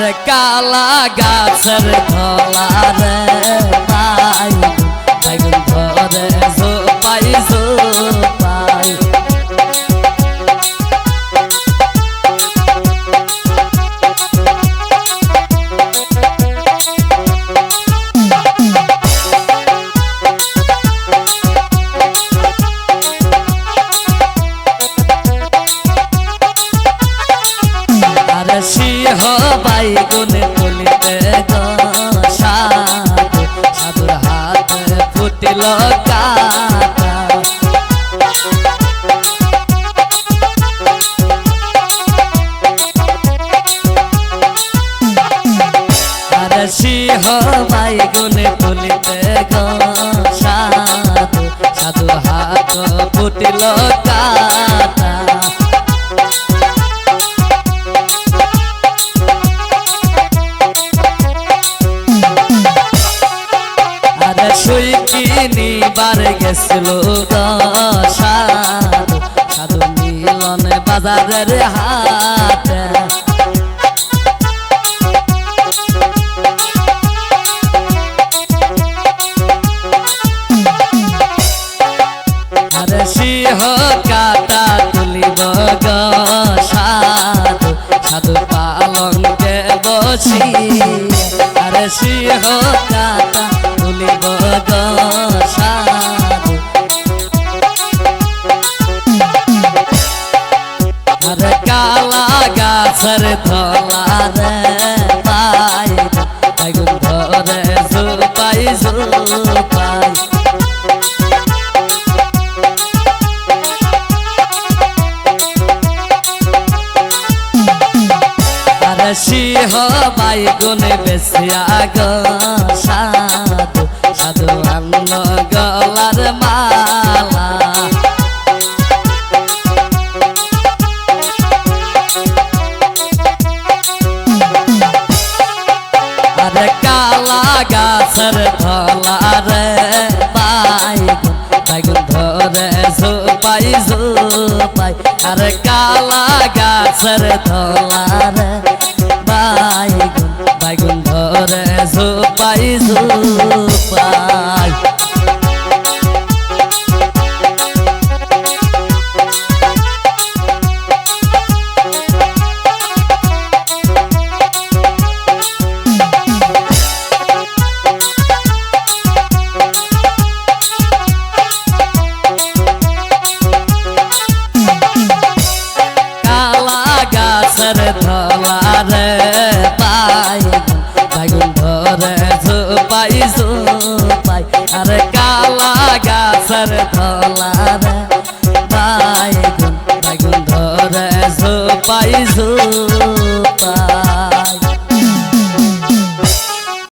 আরে কালা গাছের ধলারে সিংহ বাইগুনে তুলিতে গো সাধু সাধুর হাতে ফুটিল কাটা সিংহ বাইগুনে তুলিতে গো সাধু সাধু হাত ফুটিল কাটা আরে সুইকিনি বার গেছিল সাধু মিলন বাজারের হাতে। সিংহ কাটা তুলিব সাধু সাধু বসি। আরে সিংহ কাটা কালা গাছের ধলারে পাই বেগুন ধরে জুপাই জুপাই আরে সিংহ বাইগুনে বেশিয়া গো সাধু সাধু আন্ন গলার মালা। আরে কালা গাছের ধলারে বাইগুন বাইগুন ধরে জোপাই জোপাই আরে কালা গাছের ধলারে বাইগুন বাইগুন ধরে জোপাই জোপাই গাছের ধলারে পাই বেগুন ধরে ঝোপাই ঝোপাই। আরে কালা গাছের ধলারে পাই বেগুন ধরে ঝোপাই ঝোপাই।